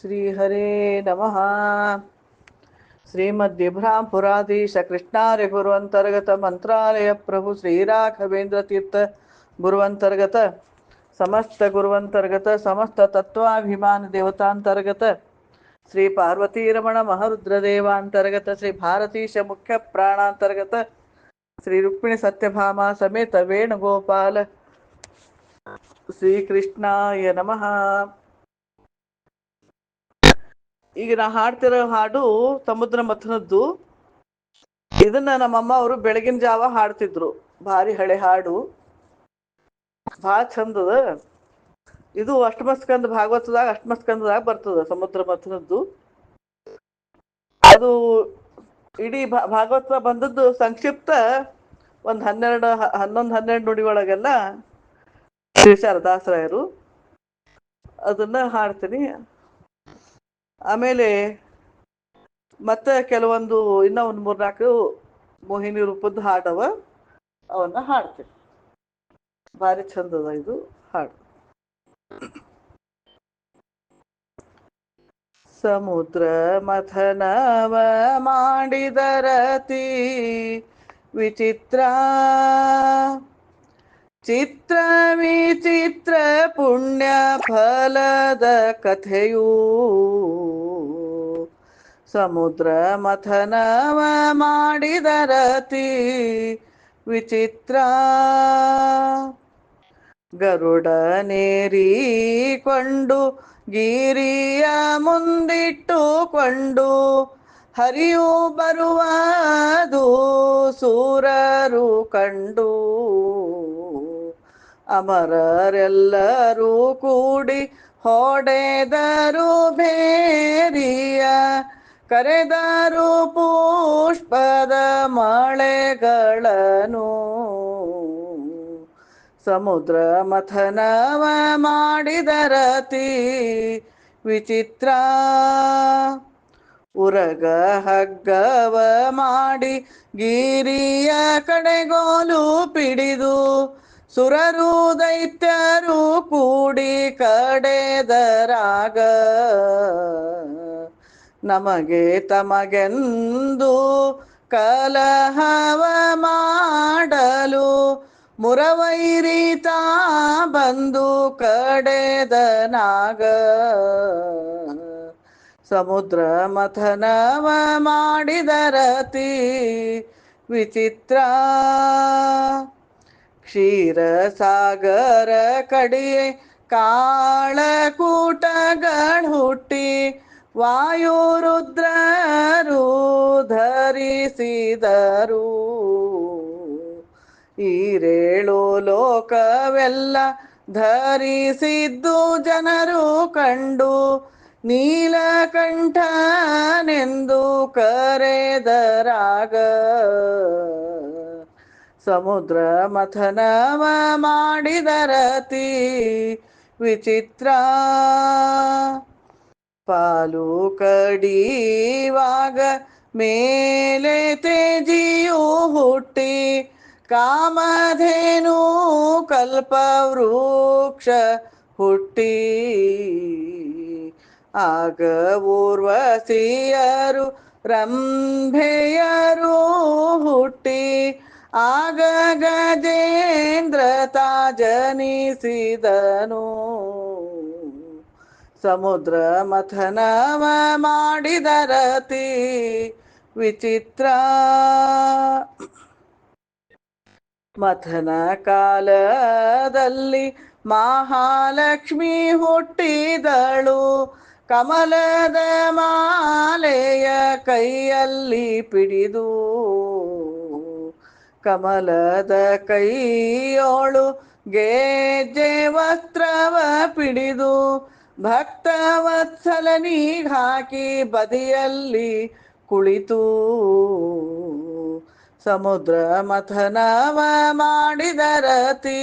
श्रीहरे नमः। श्रीमद्विभ्राम्पुराधीश कृष्णारिगुर्वन्तर्गतमन्त्रालय प्रभु श्रीराघवेन्द्रतीर्थ गुरुवन्तर्गत समस्त गुरुवन्तर्गत समस्त तत्वाभिमान देवतांतर्गत श्री पार्वती रमण श्री भारतीश मुख्य प्राणांतर्गत श्री रुक्मिणी सत्यभामा समेत वेणुगोपाल। श्रीकृष्णाय नमः। ಈಗ ನಾ ಹಾಡ್ತಿರೋ ಹಾಡು ಸಮುದ್ರ ಮಥನದ್ದು ಇದನ್ನ ನಮ್ಮಮ್ಮ ಅವರು ಬೆಳಗಿನ ಜಾವ ಹಾಡ್ತಿದ್ರು. ಭಾರಿ ಹಳೆ ಹಾಡು. ಭಾಳ ಚಂದದ ಇದು ಅಷ್ಟಮಸ್ಕಂದ ಭಾಗವತದಾಗ ಅಷ್ಟಮಸ್ಕಂದದಾಗ ಬರ್ತದ ಸಮುದ್ರ ಮಥನದ್ದು ಅದು ಇಡೀ ಭಾಗವತ ಬಂದದ್ದು ಸಂಕ್ಷಿಪ್ತ ಒಂದ್ ಹನ್ನೆರಡು, ಹನ್ನೊಂದ್ ಹನ್ನೆರಡು ನುಡಿ ಒಳಗೆಲ್ಲ ಶಾರದಾಸರಾಯರು ಅದನ್ನ ಹಾಡ್ತೀನಿ. ಆಮೇಲೆ ಮತ್ತೆ ಕೆಲವೊಂದು ಇನ್ನ ಒಂದ್ ಮೂರ್ನಾಲ್ಕು ಮೋಹಿನಿ ರೂಪದ ಹಾಡವ ಅವನ್ನ ಹಾಡ್ತೇನೆ ಭಾರಿ ಚಂದದ ಇದು ಹಾಡು. ಸಮುದ್ರ ಮಥನವ ಮಾಡಿದರತಿ ವಿಚಿತ್ರ. ಚಿತ್ರ ವಿಚಿತ್ರ ಪುಣ್ಯ ಫಲದ ಕಥೆಯೂ. ಸಮುದ್ರ ಮಥನವ ಮಾಡಿದರತಿ ವಿಚಿತ್ರ. ಗರುಡನೇರಿಕೊಂಡು ಗಿರಿಯ ಮುಂದಿಟ್ಟುಕೊಂಡು ಹರಿಯು ಬರುವದು ಸೂರರು ಕಂಡು. ಅಮರರೆಲ್ಲರೂ ಕೂಡಿ ಹೊಡೆದರು ಬೇರಿಯ ಕರೆದರು ಪುಷ್ಪದ ಮಳೆಗಳನ್ನು ಸಮುದ್ರ ಮಥನವ ಮಾಡಿದರತಿ ವಿಚಿತ್ರ, ಉರಗ ಹಗ್ಗವ ಮಾಡಿ ಗಿರಿಯ ಕಡೆಗೋಲು ಪಿಡಿದು ಸುರರು ದೈತ್ಯರು ಕೂಡಿ ಕಡೆದರಾಗ, ನಮಗೆ ತಮಗೆಂದು ಕಲಹವ ಮಾಡಲು ಮುರವೈರಿತ ಬಂದು ಕಡೆದನಾಗ, ಸಮುದ್ರ ಮಥನವ ಮಾಡಿದರತಿ ವಿಚಿತ್ರ. ಕ್ಷೀರ ಸಾಗರ ಕಡಿಯೆ ಕಾಳಕೂಟಗಳು ಹುಟ್ಟಿ ವಾಯುರುದ್ರರು ಧರಿಸಿದರು. ಈರೇಳು ಲೋಕವೆಲ್ಲ ಧರಿಸಿದ್ದು ಜನರು ಕಂಡು ನೀಲಕಂಠನೆಂದು ಕರೆದರಾಗ. ಸಮುದ್ರ ಮಥನವ ಮಾಡಿದರತಿ ವಿಚಿತ್ರ ಪಾಲು ಕಡಿವಾಗ ಮೇಲೆ ತೇಜಿಯು ಹುಟ್ಟಿ ಕಾಮಧೇನು ಕಲ್ಪವೃಕ್ಷ ಹುಟ್ಟಿ ಆಗ ಊರ್ವಶಿಯರು ರಂಭೆಯರು ಹುಟ್ಟಿ ಆಗ ಗಜೇಂದ್ರ ತಾಜನಿಸಿದನು. ಸಮುದ್ರ ಮಥನವ ಮಾಡಿದರತಿ ವಿಚಿತ್ರ. ಮಥನ ಕಾಲದಲ್ಲಿ ಮಹಾಲಕ್ಷ್ಮಿ ಹುಟ್ಟಿದಳು. ಕಮಲದ ಮಾಲೆಯ ಕೈಯಲ್ಲಿ ಪಿಡಿದು ಕಮಲದ ಕೈಯೋಳು ಗೆಜ್ಜೆ ವಸ್ತ್ರವ ಪಿಡಿದು ಭಕ್ತವತ್ಸಲನಿಗಾಕಿ ಬದಿಯಲ್ಲಿ ಕುಳಿತು. ಸಮುದ್ರ ಮಥನವ ಮಾಡಿದರತಿ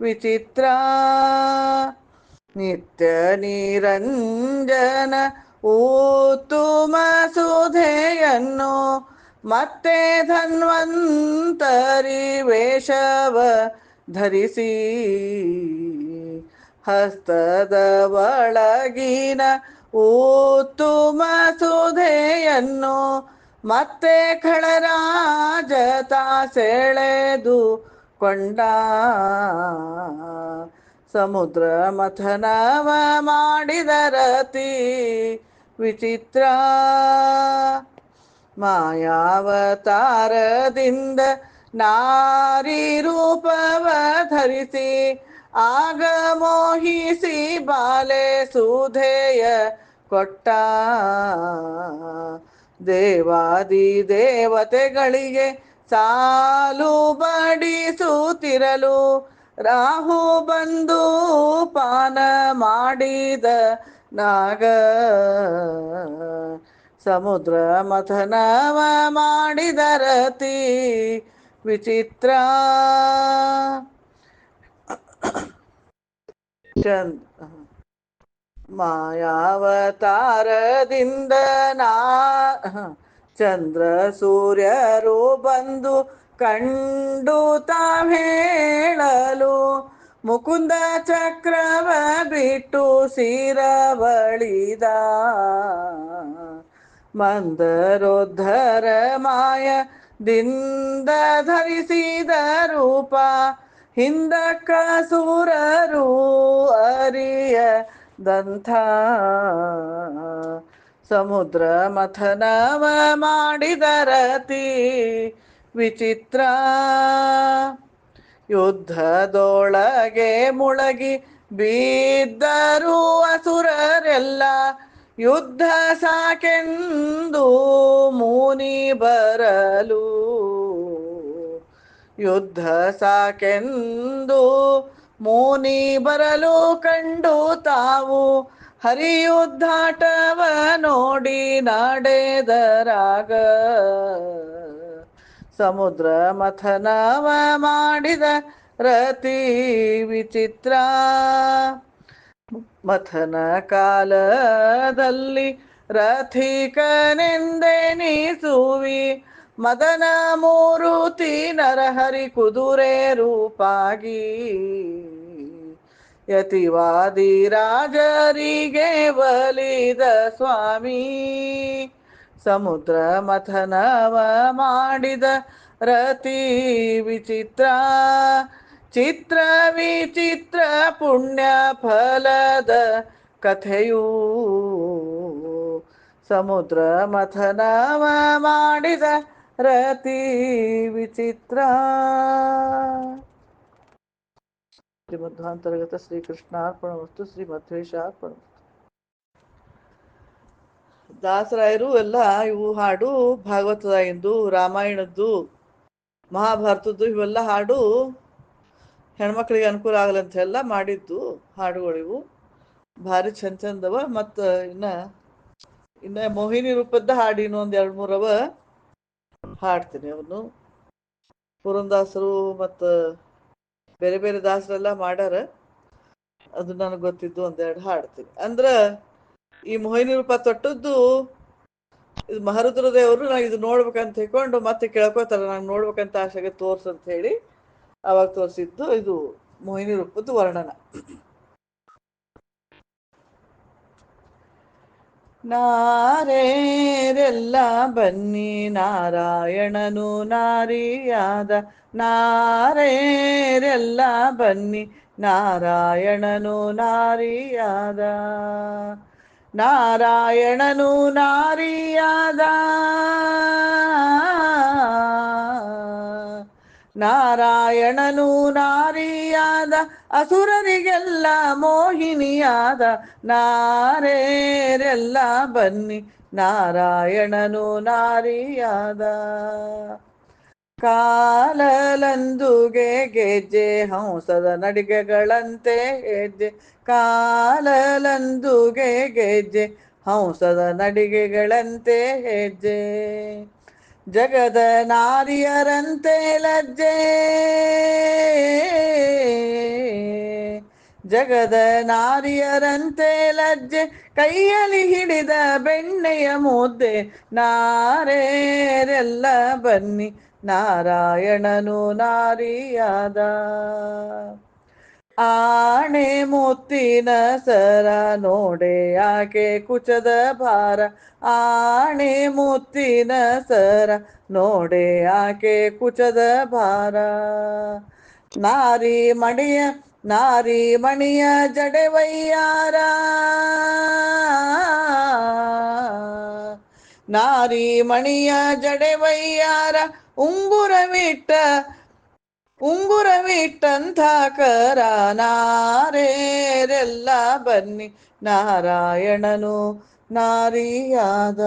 ವಿಚಿತ್ರ. ನಿತ್ಯ ನಿರಂಜನ ಊತುಮ ಸುಧೆಯನ್ನು ಮತ್ತೆ ಧನ್ವಂತರಿ ವೇಷವ ಧರಿಸಿ ಹಸ್ತದ ಒಳಗಿನ ಊತುಮ ಸುಧೆಯನ್ನು ಮತ್ತೆ ಖಳರಾಜ ತಾ ಸೆಳೆದು ಕೊಂಡ. ಸಮುದ್ರ ಮಥನವ ಮಾಡಿದ ರತಿ ವಿಚಿತ್ರ. ಮಾಯಾವತಾರದಿಂದ ನಾರಿ ರೂಪವ ಧರಿಸಿ ಆಗ ಮೋಹಿಸಿ ಬಾಲೆ ಸುಧೇಯ ಕೊಟ್ಟ ದೇವಾದಿ ದೇವತೆಗಳಿಗೆ ಸಾಲು ಬಡಿಸುತ್ತಿರಲು ರಾಹು ಬಂದು ಪಾನ ಮಾಡಿದ ನಾಗ. ಸಮುದ್ರ ಮಥನವ ಮಾಡಿದರತಿ ವಿಚಿತ್ರ. ಚಂದ್ ಮಾಯಾವತಾರದಿಂದ ನಾ ಚಂದ್ರ ಸೂರ್ಯರು ಬಂದು ಕಂಡು ತಾವೇಳಲು ಮುಕುಂದ ಚಕ್ರವ ಬಿಟ್ಟು ಸಿರವಳಿದ. ಮಂದರೋದ್ಧರ ಮಾಯದಿಂದ ಧರಿಸಿದ ರೂಪ ಹಿಂದಕ್ಕ ಅರಿಯ ದಂಥ ಸಮುದ್ರ ಮಥನವ ಮಾಡಿದರತಿ ವಿಚಿತ್ರ. ಯುದ್ಧದೊಳಗೆ ಮುಳಗಿ ಬಿದ್ದರು ಅಸುರರೆಲ್ಲ ಯುದ್ಧ ಸಾಕೆಂದು ಮುನಿ ಬರಲು. ಯುದ್ಧ ಸಾಕೆಂದು ಮುನಿ ಬರಲು ಕಂಡು ತಾವು ಹರಿಯುದ್ಧಾಟವ ನೋಡಿ ನಡೆದರಾಗ. ಸಮುದ್ರ ಮಥನವ ಮಾಡಿದ ರತಿ ವಿಚಿತ್ರ. ಮಥನ ಕಾಲದಲ್ಲಿ ರಥಿಕನೆಂದೆನಿಸುವಿ ಮದನ ಮೂರುತಿ ನರಹರಿ ಕುದುರೆ ರೂಪಾಗಿ. ಯತಿವಾದಿ ರಾಜರಿಗೆ ಬಲಿದ ಸ್ವಾಮಿ. ಸಮುದ್ರ ಮಥನವ ಮಾಡಿದ ರತಿ ವಿಚಿತ್ರ. ಚಿತ್ರ ವಿಚಿತ್ರ ಪುಣ್ಯ ಫಲದ ಕಥೆಯೂ ಸಮುದ್ರ ಮಥನವ ಮಾಡಿದ ರತಿ ವಿಚಿತ್ರ. ಶ್ರೀಮಧ್ವಾಂತರ್ಗತ ಶ್ರೀಕೃಷ್ಣಾರ್ಪಣ ವಸ್ತು ಶ್ರೀ ಮಧ್ವೇಶಾರ್ಪಣ ದಾಸರಾಯರು ಎಲ್ಲ ಇವು ಹಾಡು ಭಾಗವತದ ಎಂದು ರಾಮಾಯಣದ್ದು, ಮಹಾಭಾರತದ್ದು ಇವೆಲ್ಲ ಹಾಡು ಹೆಣ್ಮಕ್ಳಿಗೆ ಅನುಕೂಲ ಆಗಲಂತ ಎಲ್ಲ ಮಾಡಿದ್ದು ಹಾಡುಗಳಿವು. ಭಾರಿ ಚಂದ ಚಂದವ ಮತ್ತು ಇನ್ನ ಇನ್ನ ಮೋಹಿನಿ ರೂಪದ ಹಾಡು ಇನ್ನೊಂದು ಎರಡು ಮೂರವ ಹಾಡ್ತೀನಿ ಅವನು. ಪುರಂದಾಸರು ಮತ್ತು ಬೇರೆ ಬೇರೆ ದಾಸರೆಲ್ಲ ಮಾಡ್ಯಾರ. ಅದು ನನಗೆ ಗೊತ್ತಿದ್ದು ಒಂದೆರಡು ಹಾಡ್ತೀನಿ. ಅಂದ್ರ ಈ ಮೋಹಿನಿ ರೂಪ ತೊಟ್ಟದ್ದು ಇದು ಮಹರುದ್ರ ದೇವರು ನಾ ಇದು ನೋಡ್ಬೇಕಂತ ಹೇಳ್ಕೊಂಡು ಮತ್ತೆ ಕೇಳ್ಕೊತಾರೆ. ನಂಗೆ ನೋಡ್ಬೇಕಂತ ಆಸೆಗೆ ತೋರ್ಸು ಅಂತ ಹೇಳಿ ಅವಾಗ ತೋರಿಸಿದ್ದು ಇದು ಮೋಹಿನಿ ರೂಪದ ವರ್ಣನ. ನಾರೇರೆಲ್ಲ ಬನ್ನಿ ನಾರಾಯಣನು ನಾರಿಯಾದ ನಾರೇರೆಲ್ಲ ಬನ್ನಿ ನಾರಾಯಣನು ನಾರಿಯಾದ ನಾರಾಯಣನು ನಾರಿಯಾದ ನಾರಾಯಣನು ನಾರಿಯಾದ ಅಸುರರಿಗೆಲ್ಲ ಮೋಹಿನಿಯಾದ ನಾರೇರೆಲ್ಲ ಬನ್ನಿ. ನಾರಾಯಣನು ನಾರಿಯಾದ ಕಾಲಲಂದುಗೆ ಗೆಜ್ಜೆ ಹಂಸದ ನಡಿಗೆಗಳಂತೆ ಹೆಜ್ಜೆ. ಕಾಲಲಂದುಗೆ ಗೆಜ್ಜೆ ಹಂಸದ ನಡಿಗೆಗಳಂತೆ ಹೆಜ್ಜೆ. ಜಗದ ನಾರಿಯರಂತೆ ಲಜ್ಜೆ. ಜಗದ ನಾರಿಯರಂತೆ ಲಜ್ಜೆ. ಕೈಯಲ್ಲಿ ಹಿಡಿದ ಬೆಣ್ಣೆಯ ಮುದ್ದೆ. ನಾರೇರೆಲ್ಲ ಬನ್ನಿ. ನಾರಾಯಣನು ನಾರಿಯಾದ. ಆಣೆ ಮುತ್ತಿನ ಸರ ನೋಡೆ ಆಕೆ ಕುಚದ ಭಾರ. ಆಣೆ ಮುತ್ತಿನ ಸರ ನೋಡೆ ಆಕೆ ಕುಚದ ಭಾರ. ನಾರಿ ಮಣಿಯ ನಾರಿ ಮಣಿಯ ಜಡೆವಯ್ಯಾರ ನಾರಿ ಮಣಿಯ ಜಡೆವಯ್ಯಾರ ಉಂಗುರವಿಟ್ಟ ನಾರೇರೆಲ್ಲ ಬನ್ನಿ ನಾರಾಯಣನು ನಾರಿಯಾದ.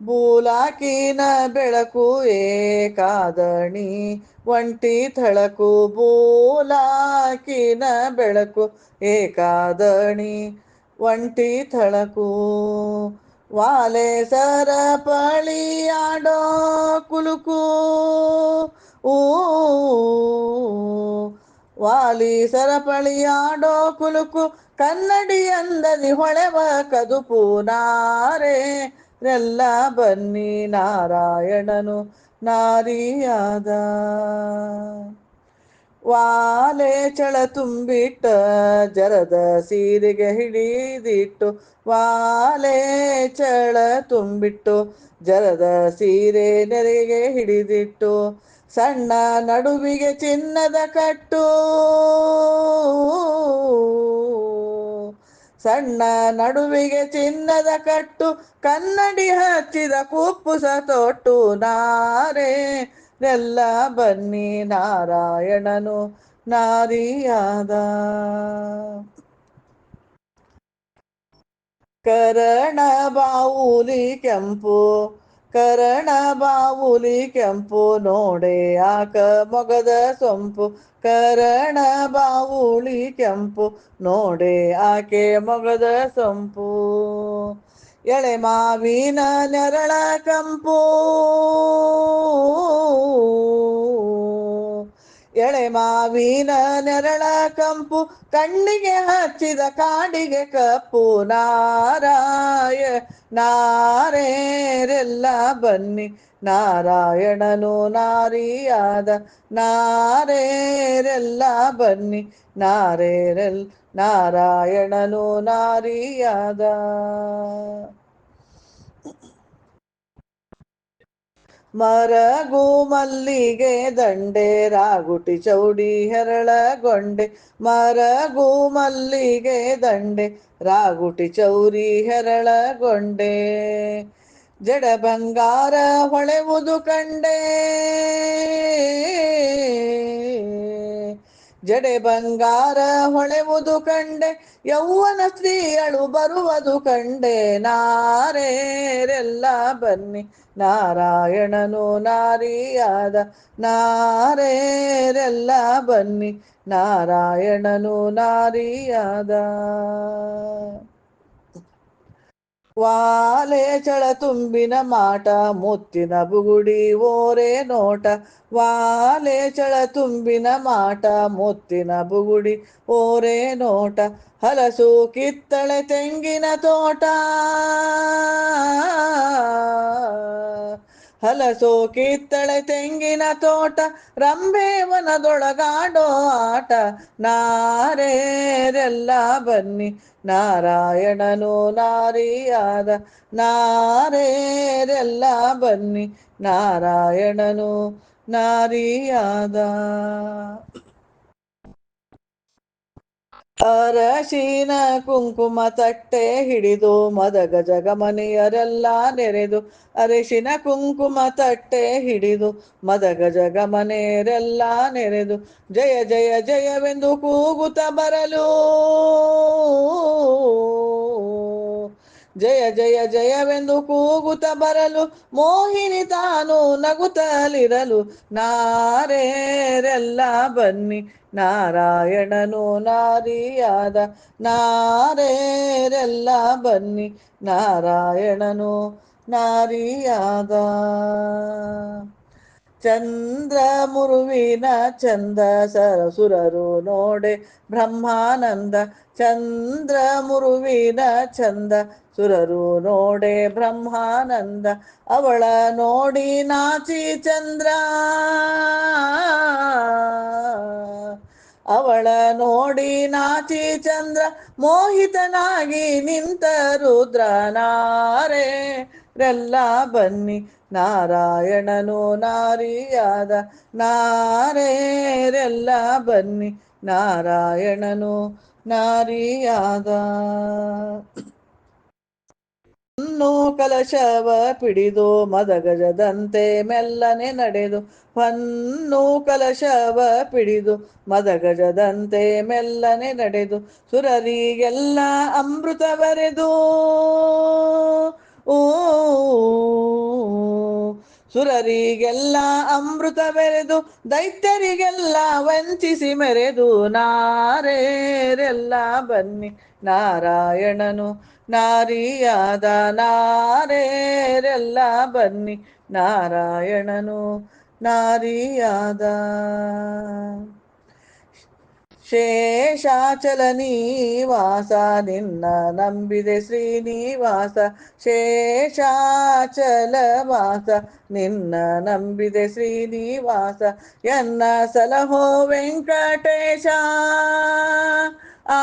ಬೂಲಾಕಿನ ಬೆಳಕು ಏಕಾದಣಿ, ಒಂಟಿ ಥಳಕು ಬೂಲಾಕಿನ ಬೆಳಕು ಏಕಾದಣಿ, ಒಂಟಿ ಥಳಕು ವಾಲೆ ಸರಪಳಿಯಾಡೋ ಕುಲುಕು ಊ, ವಾಲಿ ಸರಪಳಿಯಾಡೋ ಕುಲುಕು ಕನ್ನಡಿ ಅಂದದಿ ಹೊಳೆವ ಕದುಪು ಎಲ್ಲ ಬನ್ನಿ ನಾರಾಯಣನು ನಾರಿಯಾದ. ವಾಲೆ ಚಳ ತುಂಬಿಟ್ಟ ಜರದ ಸೀರೆಗೆ ಹಿಡಿದಿಟ್ಟು ವಾಲೆ ಚಳ ತುಂಬಿಟ್ಟು ಜರದ ಸೀರೆ ನೆರೆಗೆ ಹಿಡಿದಿಟ್ಟು ಸಣ್ಣ ನಡುವಿಗೆ ಚಿನ್ನದ ಕಟ್ಟು. ಸಣ್ಣ ನಡುವಿಗೆ ಚಿನ್ನದ ಕಟ್ಟು, ಕನ್ನಡಿ ಹಚ್ಚಿದ ಕುಪ್ಪುಸ ತೊಟ್ಟು ನಾರೇ. ಎಲ್ಲ ಬನ್ನಿ ನಾರಾಯಣನು ನಾರಿಯಾದ. ಕರಣ ಬಾವುಲಿ ಕೆಂಪು ಕರಣ ಬಾವುಲಿ ಕೆಂಪು ನೋಡೆ ಆಕ ಮೊಗದ ಸೊಂಪು. ಕರಣ ಬಾವುಳಿ ಕೆಂಪು ನೋಡೆ ಆಕೆ ಮೊಗದ ಸೊಂಪು. ಎಳೆ ಮಾವಿನ ನೆರಳ ಕಂಪು. ಎಳೆ ಮಾವಿನ ನೆರಳ ಕಂಪು, ಕಣ್ಣಿಗೆ ಹಚ್ಚಿದ ಕಾಡಿಗೆ ಕಪ್ಪು. ನಾರಾಯ, ನಾರೇರೆಲ್ಲ ಬನ್ನಿ. ನಾರಾಯಣನು ನಾರಿಯಾದ ನಾರೇರೆಲ್ಲ ಬನ್ನಿ. ನಾರೇರೆಲ್, ನಾರಾಯಣನು ನಾರಿಯಾದ. ಮರಗು ಮಲ್ಲಿಗೆ ದಂಡೆ, ರಾಗುಟಿ ಚೌಡಿ ಹೆರಳಗೊಂಡೆ. ಮರಗು ಮಲ್ಲಿಗೆ ದಂಡೆ, ರಾಗುಟಿ ಚೌರಿ ಹೆರಳಗೊಂಡೆ. ಜಡ ಬಂಗಾರ ಹೊಳೆವುದು ಕಂಡೆ. ಜಡೆ ಬಂಗಾರ ಹೊಳೆವುದು ಕಂಡೆ, ಯೌವನ ಸ್ತ್ರೀಯಳು ಬರುವುದು ಕಂಡೆ. ನಾರೇರೆಲ್ಲ ಬನ್ನಿ, ನಾರಾಯಣನು ನಾರಿಯಾದ. ನಾರೇರೆಲ್ಲ ಬನ್ನಿ, ನಾರಾಯಣನು ನಾರಿಯಾದ. ವಾಲೆ ಚಳ ತುಂಬಿನ ಮಾಟ, ಮುತ್ತಿನ ಬುಗುಡಿ ಓರೆ ನೋಟ. ವಾಲೆ ಚಳ ತುಂಬಿನ ಮಾಟ, ಮುತ್ತಿನ ಬುಗುಡಿ ಓರೆ ನೋಟ. ಹಲಸು ಕಿತ್ತಳೆ ತೆಂಗಿನ ತೋಟ. ಹಲಸು ಕಿತ್ತಳೆ ತೆಂಗಿನ ತೋಟ ರಂಭೇವನದೊಳಗಾಡೋ ಆಟ. ನಾರೇರೆಲ್ಲ ಬನ್ನಿ ನಾರಾಯಣನು ನಾರಿಯಾದ ನಾರೇರೆಲ್ಲ ಬನ್ನಿ. ನಾರಾಯಣನು ನಾರಿಯಾದ ಅರಶಿನ ಕುಂಕುಮ ತಟ್ಟೆ ಹಿಡಿದು ಮದಗ ಜಗಮನೆಯರೆಲ್ಲ ನೆರೆದು, ಅರಿಶಿನ ಕುಂಕುಮ ತಟ್ಟೆ ಹಿಡಿದು ಮದಗ ಜಗಮನೆಯರೆಲ್ಲ ನೆರೆದು, ಜಯ ಜಯ ಜಯವೆಂದು ಕೂಗುತ್ತ ಬರಲು. ಜಯ ಜಯ ಜಯವೆಂದು ಕೂಗುತ್ತ ಬರಲು, ಮೋಹಿನಿ ತಾನು ನಗುತ್ತಲಿರಲು. ನಾರೇರೆಲ್ಲ ಬನ್ನಿ, ನಾರಾಯಣನು ನಾರಿಯಾದ ನಾರೇರೆಲ್ಲ ಬನ್ನಿ, ನಾರಾಯಣನು ನಾರಿಯಾದ. ಚಂದ್ರ ಮುರುವಿನ ಚಂದ ಸರಸುರರು ನೋಡೆ ಬ್ರಹ್ಮಾನಂದ ಚಂದ್ರ ಮುರುವಿನ ಚಂದ ಸುರರು ನೋಡೆ ಬ್ರಹ್ಮಾನಂದ ಅವಳ ನೋಡಿ ನಾಚಿ ಚಂದ್ರ. ಅವಳ ನೋಡಿ ನಾಚಿ ಚಂದ್ರ ಮೋಹಿತನಾಗಿ ನಿಂತ ರುದ್ರನಾರೆ. ರೆಲ್ಲ ಬನ್ನಿ ನಾರಾಯಣನು ನಾರಿಯಾದ ನಾರೇರೆಲ್ಲ ಬನ್ನಿ. ನಾರಾಯಣನು ನಾರಿಯಾದ ಕಲಶವ ಪಿಡಿದು ಮದಗಜದಂತೆ ಮೆಲ್ಲನೆ ನಡೆದು ಹೊನ್ನು ಕಲಶವ ಪಿಡಿದು ಮದಗಜದಂತೆ ಮೆಲ್ಲನೆ ನಡೆದು ಸುರರಿಗೆಲ್ಲ ಅಮೃತ ಬರೆದು ಓ, ಸುರರಿಗೆಲ್ಲ ಅಮೃತ ಬೆರೆದು, ದೈತ್ಯರಿಗೆಲ್ಲ ವಂಚಿಸಿ ಮೆರೆದು, ನಾರೇರೆಲ್ಲ ಬನ್ನಿ ನಾರಾಯಣನು, ನಾರಿಯಾದ ನಾರೇರೆಲ್ಲ ಬನ್ನಿ ನಾರಾಯಣನು, ನಾರಿಯಾದ ಶೇಷಾಚಲ ನೀವಾಸ ನಿನ್ನ ನಂಬಿದೆ ಶ್ರೀನಿವಾಸ ಶೇಷಾಚಲ ವಾಸ ನಿನ್ನ ನಂಬಿದೆ ಶ್ರೀನಿವಾಸ ಎನ್ನ ಸಲಹೋ ವೆಂಕಟೇಶ ಆ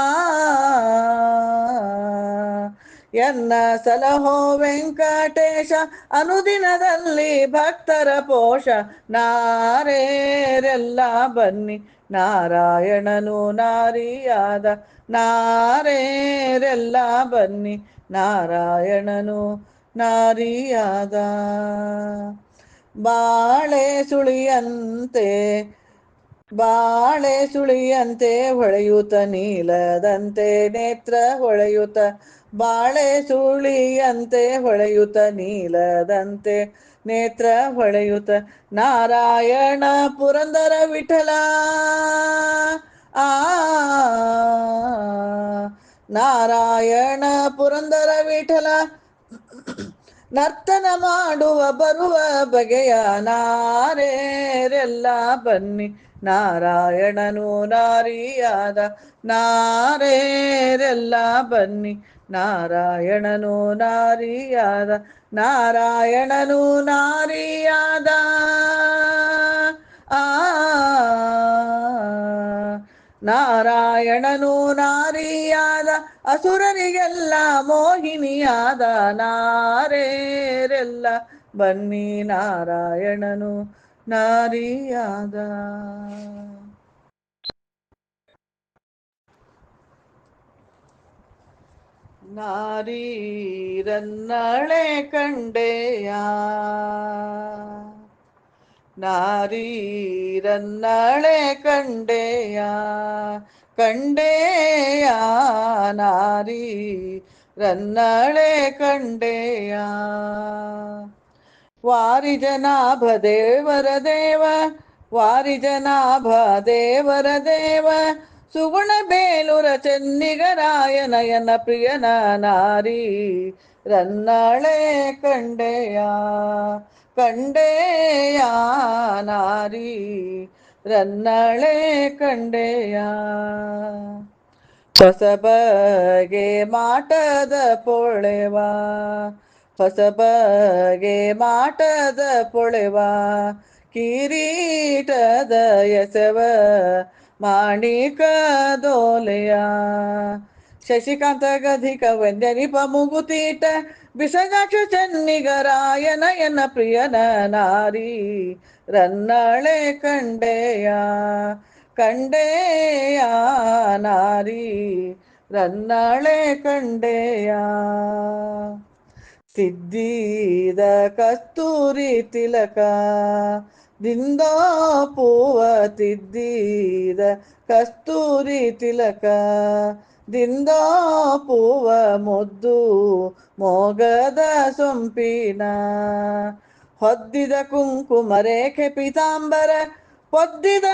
ಎನ್ನ ಸಲಹೋ ವೆಂಕಟೇಶ ಅನುದಿನದಲ್ಲಿ ಭಕ್ತರ ಪೋಷ ನಾರೇರೆಲ್ಲ ಬನ್ನಿ ನಾರಾಯಣನು ನಾರಿಯಾದ ನಾರೇರೆಲ್ಲ ಬನ್ನಿ. ನಾರಾಯಣನು ನಾರಿಯಾದ ಬಾಳೆ ಸುಳಿಯಂತೆ ಬಾಳೆ ಸುಳಿಯಂತೆ ಹೊಳೆಯುತ್ತ ನೀಲದಂತೆ, ನೇತ್ರ ಹೊಳೆಯುತ್ತ ಬಾಳೆ ಸುಳಿಯಂತೆ ಹೊಳೆಯುತ್ತ ನೀಲದಂತೆ. ನೇತ್ರ ಹೊಳೆಯುತ ನಾರಾಯಣ ಪುರಂದರ ವಿಠಲ ಆ ನಾರಾಯಣ ಪುರಂದರ ವಿಠಲ ನರ್ತನ ಮಾಡುವ ಬರುವ ಬಗೆಯ ನಾರೇರೆಲ್ಲ ಬನ್ನಿ ನಾರಾಯಣನು ನಾರಿಯಾದ ನಾರೇರೆಲ್ಲ ಬನ್ನಿ ನಾರಾಯಣನು ನಾರಿಯಾದ ನಾರಾಯಣನು ನಾರಿಯಾದ. ಆ ನಾರಾಯಣನು ನಾರಿಯಾದ ಅಸುರರಿಗೆಲ್ಲ ಮೋಹಿನಿಯಾದ. ನಾರೇರೆಲ್ಲ ಬನ್ನಿ ನಾರಾಯಣನು ನಾರಿಯಾದ. ನಾರೀರನ್ನಳೆ ಕಂಡೆಯ ನಾರೀರನ್ನಳೆ ಕಂಡೆಯ ಕಂಡೆಯ ನಾರಿ ರನ್ನಳೆ ಕಂಡೆಯ ವಾರಿಜನಾಭ ದೇವರ ದೇವ ವಾರಿಜನಾಭ ದೇವರ ದೇವ ಸುಗುಣ ಬೇಲುರ ಚೆನ್ನಿಗರಾಯನಯನ ಪ್ರಿಯನ ನಾರಿ, ರನ್ನಳೆ ಕಂಡೆಯ ಕಂಡೆಯ ನಾರಿ, ರನ್ನಳೆ ಕಂಡೆಯ. ಹೊಸಬಗೆ ಮಾಟದ ಪೊಳೆವ, ಹೊಸಬಗೆ ಮಾಟದ ಪೊಳೆವ, ಕಿರೀಟದ ಎಸವ ಮಾಣಿಕ ದೋಲೆಯ ಶಶಿಕಾಂತ ಗಧಿಕ ವಂದ್ಯನಿಪ ಮುಗುತೀಟ ಬಿಸಜಾಕ್ಷ ಚೆನ್ನಿಗರಾಯನ ಎನ್ನ ಪ್ರಿಯನ ನಾರಿ. ರನ್ನಳೆ ಕಂಡೆಯ ಕಂಡೆಯ ನಾರಿ. ರನ್ನಳೆ ಕಂಡೆಯ. ಸಿದ್ಧಿದ ಕಸ್ತೂರಿ ತಿಲಕ ದಿಂದ ಪೂವ ತಿದ್ದಿದ ಕಸ್ತೂರಿ ತಿಲಕ. ದಿಂದ ಪೂವ ಮುದ್ದು ಮೊಗದ ಸೊಂಪಿನ. ಹೊದ್ದಿದ ಕುಂಕುಮ ರೇಖೆ ಪೀತಾಂಬರ, ಹೊದ್ದಿದ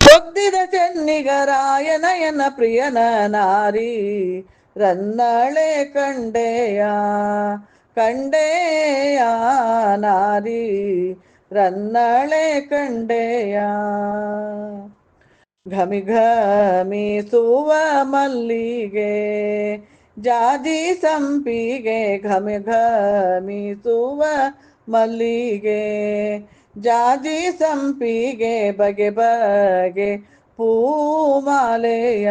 ಹೊದ್ದಿದ ಚೆನ್ನಿಗರಾಯನಯನ ಪ್ರಿಯನ ನಾರಿ. ರನ್ನಳೆ ಕಂಡೆಯ ಕಂಡೆಯ ನಾರಿ. ರನ್ನಳೆ ಕಂಡೆಯ. ಘಮಿ ಘಮಿಸುವ ಮಲ್ಲಿಗೆ, ಜಾಜಿ ಸಂಪಿಗೆ, ಘಮಿ ಘಮಿಸುವ ಮಲ್ಲಿಗೆ, ಜಾಜಿ ಸಂಪಿಗೆ, ಬಗೆ ಬಗೆ ಪೂಮಾಲೆಯ ಮಾಲೆಯ.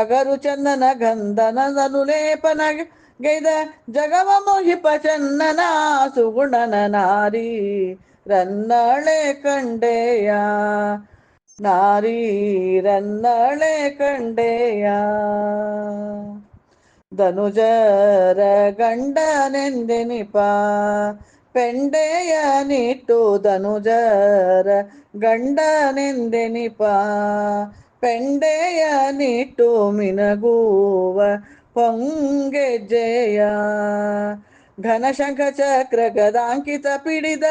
ಅಗರು ಚಂದನ ಗಂಧನದನು ಲೇಪನ ಗೈದ ಜಗವ ಮೋಹಿಪ ಚನ್ನನ ಸುಗುಣನ ನಾರಿ, ರನ್ನಳೆ ಕಂಡೆಯ. ನಾರಿ, ರನ್ನಳೆ ಕಂಡೆಯ. ಧನುಜರ ಗಂಡನೆಂದೆನಿಪ. ಪೆಂಡೆಯ ನಿಟ್ಟು ಧನುಜರ ಗಂಡನೆಂದೆನಿಪ. ಪೆಂಡೆಯ ನಿಟ್ಟು ಮಿನಗುವ ಪೊಂಗೆಜ್ಜೆಯ ಘನಶಂಖ ಚಕ್ರ ಗದಾಂಕಿತ ಪಿಡಿದ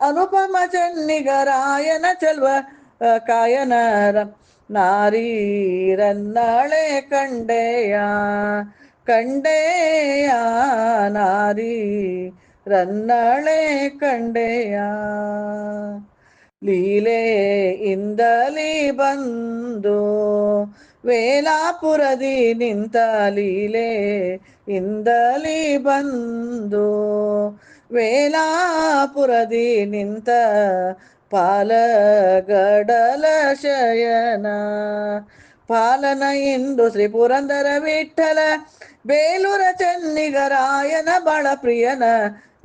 ಅನುಪಮ ಚನ್ನಿಗರಾಯನ ಚಲ್ವ ಕಾಯನರ ನಾರೀರನ್ನಳೆ ಕಂಡೆಯ. ಕಂಡೆಯ ನಾರಿ ರನ್ನಳೆ ಕಂಡೆಯ ಇಂದಲಿ ಬಂದು ವೇಲಾಪುರದಿ ನಿಂತ ಲೀಲೆ ಇಂದಲೇ ಬಂದು ವೇಲಾಪುರದಿ ನಿಂತ ಪಾಲಗಡಲ ಶಯನ ಪಾಲನ ಇಂದು ಶ್ರೀ ಪುರಂದರ ವಿಠಲ ಬೇಲೂರ ಚೆನ್ನಿಗರಾಯನ ಬಳ ಪ್ರಿಯನ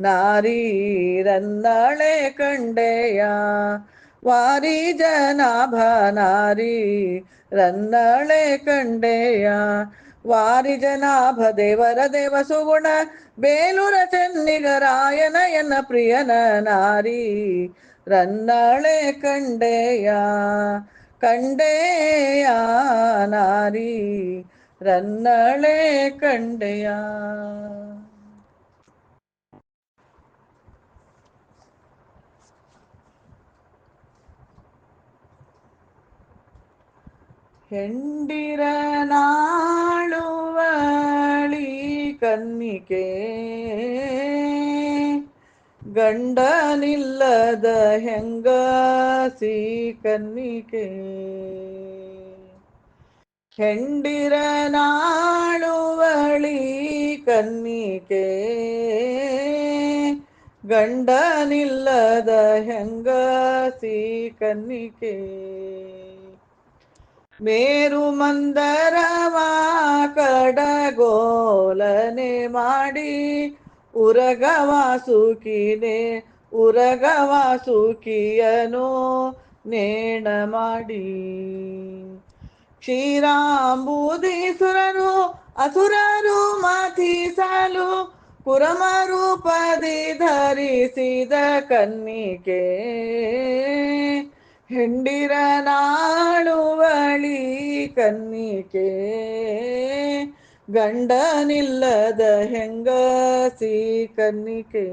ನಾರೀರನ್ನಳೆ ಕಂಡೆಯ ವಾರಿ ಜನಾಭ ನಾರಿ ರನ್ನಳೆ ಕಂಡೆಯ ವಾರಿ ಜನಾಭ ದೇವರ ದೇವ ಸುಗುಣ ಬೇಲೂರ ಚೆನ್ನಿಗರಾಯನ ಎನ್ನ ಪ್ರಿಯನ ನಾರಿ ರನ್ನಳೆ ಕಂಡೆಯ ಕಂಡೆಯ ನಾರಿ ರನ್ನಳೆ ಕಂಡೆಯ ಹೆಂಡಿರ ನಾಳುವಳಿ ಕನ್ನಿಕೆ ಗಂಡನಿಲ್ಲದ ಹೆಂಗಸಿ ಕನ್ನಿಕೆ ಹೆಂಡಿರನಾಳುವಳಿ ಕನ್ನಿಕೆ ಗಂಡನಿಲ್ಲದ ಹೆಂಗಸಿ ಕನ್ನಿಕೆ ಮೇರು ಮಂದರವ ಕಡಗೋಲನೆ ಮಾಡಿ ಉರಗವಾಸುಕಿನೆ ಉರಗವಾಸುಕಿಯನು ನೇಣ ಮಾಡಿ. ಕ್ಷೀರಾಂಬುದೀಸುರರು ಅಸುರರು ಮಥಿಸಲು ಕುರಮರೂಪದಿ ಧರಿಸಿದ ಕನ್ನಿಕೆ ಹೆಂಡಿರ ನಾಳುವಳಿ ಕನ್ನಿಕೆ ಗಂಡನಿಲ್ಲದ ಹೆಂಗಸಿ ಕನ್ನಿಕೆ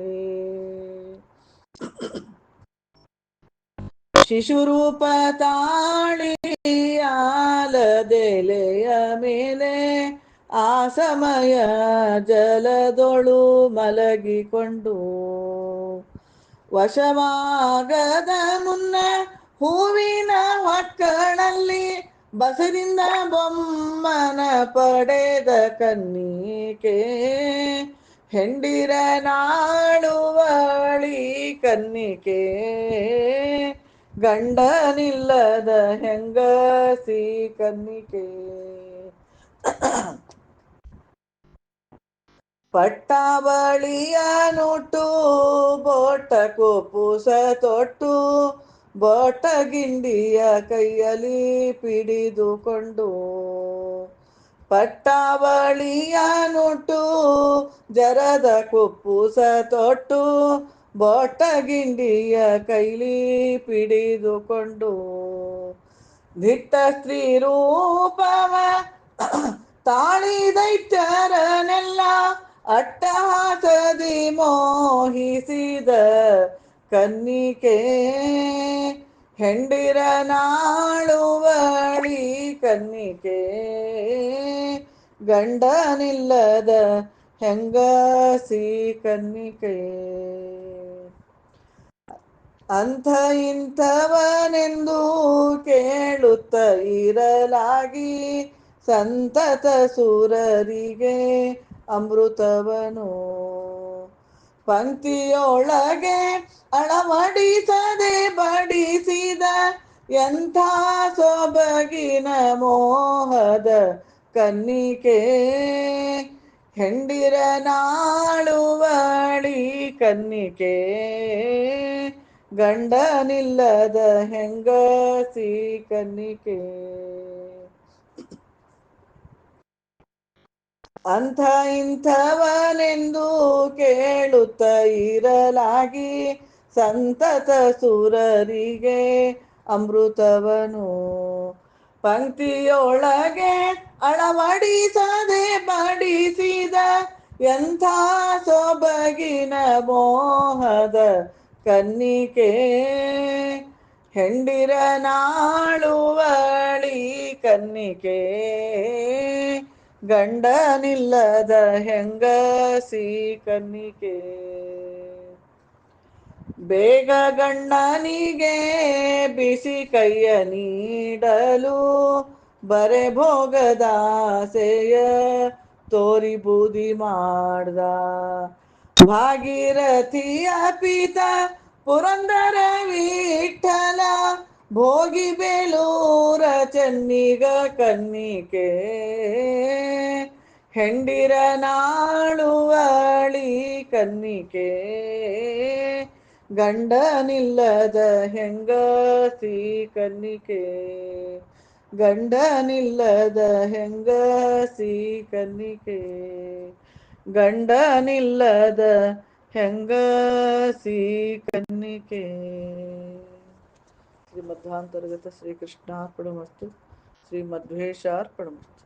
ಶಿಶುರೂಪ ತಾಳಿಯಾಲದೆಲೆಯ ಮೇಲೆ, ಆ ಸಮಯ ಜಲದೊಳು ಮಲಗಿಕೊಂಡು. ವಶವಾಗದ ಮುನ್ನ ಹೂವಿನ ಮಕ್ಕಳಲ್ಲಿ ಬಸರಿಂದ ಬೊಮ್ಮನ ಪಡೆದ ಕನ್ನಿಕೆ, ಹೆಂಡಿರ ನಾಳುವಳಿ ಕನ್ನಿಕೆ, ಗಂಡನಿಲ್ಲದ ಹೆಂಗಸಿ ಕನ್ನಿಕೆ. ಪಟ್ಟಾವಳಿಯ ನುಟ್ಟು ಬೋಟ ಕುಪುಸ ತೊಟ್ಟು ಬೋಟ ಗಿಂಡಿಯ ಕೈಯಲ್ಲಿ ಪಿಡಿದುಕೊಂಡು ಪಟ್ಟಾವಳಿಯ ನುಟ್ಟು ಜರದ ಕುಪ್ಪುಸ ತೊಟ್ಟು ಬೊಟಗಿಂಡಿಯ ಕೈಲಿ ಪಿಡಿದುಕೊಂಡು ದಿಟ್ಟ ಸ್ತ್ರೀ ರೂಪವ ತಾಳಿ ದೈತ್ಯರನೆಲ್ಲ ಅಟ್ಟಹಾಸದಿ ಮೋಹಿಸಿದ ಕನ್ನಿಕೆ ಹೆಂಡಿರ ನಾಳುವಳಿ ಕನ್ನಿಕೆ ಗಂಡನಿಲ್ಲದ ಹೆಂಗಸಿ ಕನ್ನಿಕೆ ಅಂಥ ಇಂಥವನೆಂದು ಕೇಳುತ್ತ ಇರಲಾಗಿ ಸಂತತ ಸುರರಿಗೆ ಅಮೃತವನು. ಪಂಕ್ತಿಯೊಳಗೆ ಅಳವಡಿಸದೆ ಬಡಿಸಿದ ಎಂಥ ಸೊಬಗಿನ ಮೋಹದ ಕನ್ನಿಕೆ. ಹೆಂಡಿರ ನಾಳುವಳಿ ಕನ್ನಿಕೆ. ಗಂಡನಿಲ್ಲದ ಹೆಂಗಸಿ ಕನ್ನಿಕೆ. ಅಂಥ ಇಂಥವನೆಂದು ಕೇಳುತ್ತ ಇರಲಾಗಿ ಸಂತತ ಸುರರಿಗೆ ಅಮೃತವನು. ಪಂಕ್ತಿಯೊಳಗೆ ಅಳವಡಿಸದೆ ಬಡಿಸಿದ ಎಂಥ ಸೊಬಗಿನ ಮೋಹದ ಕನ್ನಿಕೆ. ಹೆಂಡಿರ ನಾಳುವಳಿ ಕನ್ನಿಕೆ. ಗಂಡನಿಲ್ಲದ ಹೆಂಗಸಿ ಕನ್ನಿಕೆ ಬೇಗ ಗಂಡನಿಗೆ ಬಿಸಿ ಕೈಯ ನೀಡಲು ಬರೆ ಭೋಗದಾಸೆಯ ತೋರಿ ಬೂದಿ ಮಾಡ್ದ. ಭಾಗೀರಥಿಯ ಪಿತ ಪುರಂದರ ವಿಠಲ ಭೋಗಿ ಬೇಲೂರ ಚೆನ್ನಿಗ ಕನ್ನಿಕೆ, ಹೆಂಡಿರ ನಾಳುವಳಿ ಕನ್ನಿಕೆ ಗಂಡನಿಲ್ಲದ ಹೆಂಗಸಿ ಕನ್ನಿಕೆ ಗಂಡನಿಲ್ಲದ ಹೆಂಗಸಿ ಕನ್ನಿಕೆ ಗಂಡನಿಲ್ಲದ ಹೆಂಗಸಿ ಕನ್ನಿಕೆ. శ్రీమద్ధాంతర్గత శ్రీకృష్ణార్పణమస్తు శ్రీమద్వేషార్పణమస్తు